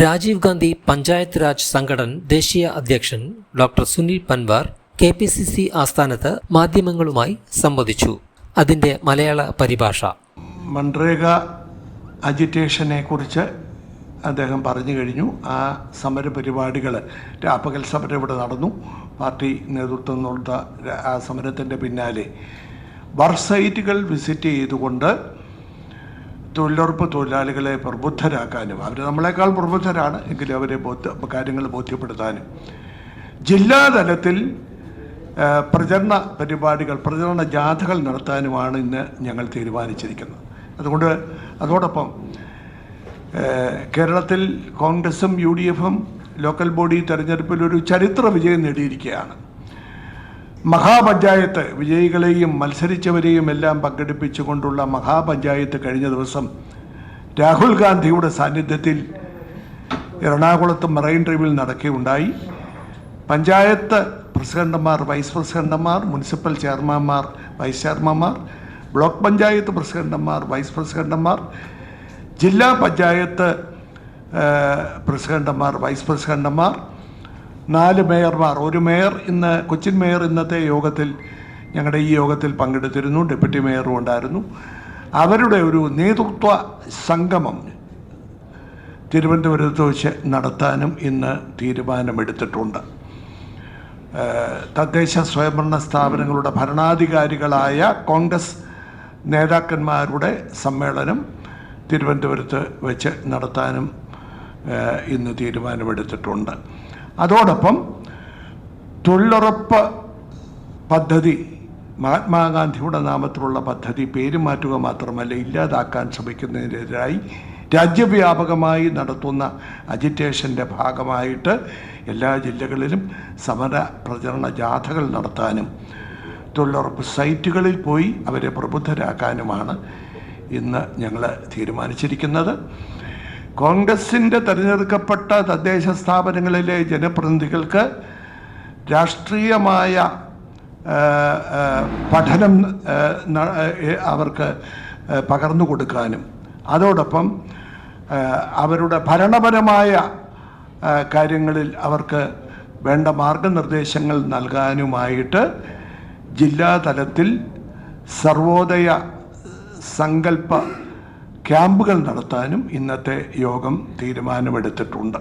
രാജീവ് ഗാന്ധി പഞ്ചായത്ത് രാജ് സംഘടൻ ദേശീയ അധ്യക്ഷൻ doctor Sunil Panwar K P C C ആസ്ഥാനത്ത് മാധ്യമങ്ങളുമായി സംവദിച്ചു. അതിന്റെ മലയാള പരിഭാഷ. മൺറേഗ അജിറ്റേഷനെ കുറിച്ച് അദ്ദേഹം പറഞ്ഞു കഴിഞ്ഞു. ആ സമര പരിപാടികൾ രാപ്പകൽ സമരം ഇവിടെ നടന്നു. പാർട്ടി നേതൃത്വം കൊടുത്ത ആ സമരത്തിന്റെ പിന്നാലെ. വർസൈറ്റുകൾ വിസിറ്റ് ചെയ്തുകൊണ്ട് തൊഴിലുറപ്പ് തൊഴിലാളികളെ പ്രബുദ്ധരാക്കാനും അവർ നമ്മളെക്കാൾ പ്രബുദ്ധരാണ് എങ്കിലും അവരെ ബോധ്യ കാര്യങ്ങൾ ബോധ്യപ്പെടുത്താനും. ജില്ലാതലത്തിൽ പ്രചരണ പരിപാടികൾ പ്രചരണ ജാഥകൾ നടത്താനുമാണ് ഇന്ന് ഞങ്ങൾ തീരുമാനിച്ചിരിക്കുന്നത്. അതുകൊണ്ട് അതോടൊപ്പം കേരളത്തിൽ കോൺഗ്രസും യു ഡി എഫും ലോക്കൽ ബോഡി തെരഞ്ഞെടുപ്പിൽ ഒരു ചരിത്ര വിജയം നേടിയിരിക്കുകയാണ്. മഹാപഞ്ചായത്ത് വിജയികളെയും മത്സരിച്ചവരെയും എല്ലാം പങ്കെടുപ്പിച്ചുകൊണ്ടുള്ള മഹാപഞ്ചായത്ത് കഴിഞ്ഞ ദിവസം രാഹുൽ ഗാന്ധിയുടെ സാന്നിധ്യത്തിൽ എറണാകുളത്ത് മറൈൻ ഡ്രൈവിൽ നടക്കുകയുണ്ടായി. പഞ്ചായത്ത് പ്രസിഡന്റുമാർ വൈസ് പ്രസിഡന്റുമാർ മുനിസിപ്പൽ ചെയർമാൻമാർ വൈസ് ചെയർമാൻമാർ ബ്ലോക്ക് പഞ്ചായത്ത് പ്രസിഡന്റുമാർ വൈസ് പ്രസിഡന്റുമാർ ജില്ലാ പഞ്ചായത്ത് പ്രസിഡന്റുമാർ വൈസ് പ്രസിഡന്റുമാർ നാല് മേയർമാർ. ഒരു മേയർ ഇന്ന് കൊച്ചിൻ മേയർ ഇന്നത്തെ യോഗത്തിൽ ഞങ്ങളുടെ ഈ യോഗത്തിൽ പങ്കെടുത്തിരുന്നു. ഡെപ്യൂട്ടി മേയറും ഉണ്ടായിരുന്നു. അവരുടെ ഒരു നേതൃത്വ സംഗമം തിരുവനന്തപുരത്ത് വെച്ച് നടത്താനും ഇന്ന് തീരുമാനമെടുത്തിട്ടുണ്ട്. തദ്ദേശ സ്വയംഭരണ സ്ഥാപനങ്ങളുടെ ഭരണാധികാരികളായ കോൺഗ്രസ് നേതാക്കന്മാരുടെ സമ്മേളനം തിരുവനന്തപുരത്ത് വെച്ച് നടത്താനും ഇന്ന് തീരുമാനമെടുത്തിട്ടുണ്ട്. അതോടൊപ്പം തൊഴിലുറപ്പ് പദ്ധതി മഹാത്മാഗാന്ധിയുടെ നാമത്തിലുള്ള പദ്ധതി പേര് മാറ്റുക മാത്രമല്ല ഇല്ലാതാക്കാൻ ശ്രമിക്കുന്നതിനെതിരായി രാജ്യവ്യാപകമായി നടത്തുന്ന അജിറ്റേഷന്റെ ഭാഗമായിട്ട് എല്ലാ ജില്ലകളിലും സമര പ്രചരണ ജാഥകൾ നടത്താനും തൊഴിലുറപ്പ് സൈറ്റുകളിൽ പോയി അവരെ പ്രബുദ്ധരാക്കാനുമാണ് ഇന്ന് ഞങ്ങൾ തീരുമാനിച്ചിരിക്കുന്നത്. കോൺഗ്രസിന്റെ തിരഞ്ഞെടുക്കപ്പെട്ട തദ്ദേശ സ്ഥാപനങ്ങളിലെ ജനപ്രതിനിധികൾക്ക് രാഷ്ട്രീയമായ പഠനം അവർക്ക് പകർന്നു കൊടുക്കാനും. അതോടൊപ്പം അവരുടെ ഭരണപരമായ കാര്യങ്ങളിൽ അവർക്ക് വേണ്ട മാർഗനിർദ്ദേശങ്ങൾ നൽകാനുമായിട്ട് ജില്ലാതലത്തിൽ സർവോദയ സങ്കല്പ ക്യാമ്പുകൾ നടത്താനും ഇന്നത്തെ യോഗം തീരുമാനമെടുത്തിട്ടുണ്ട്.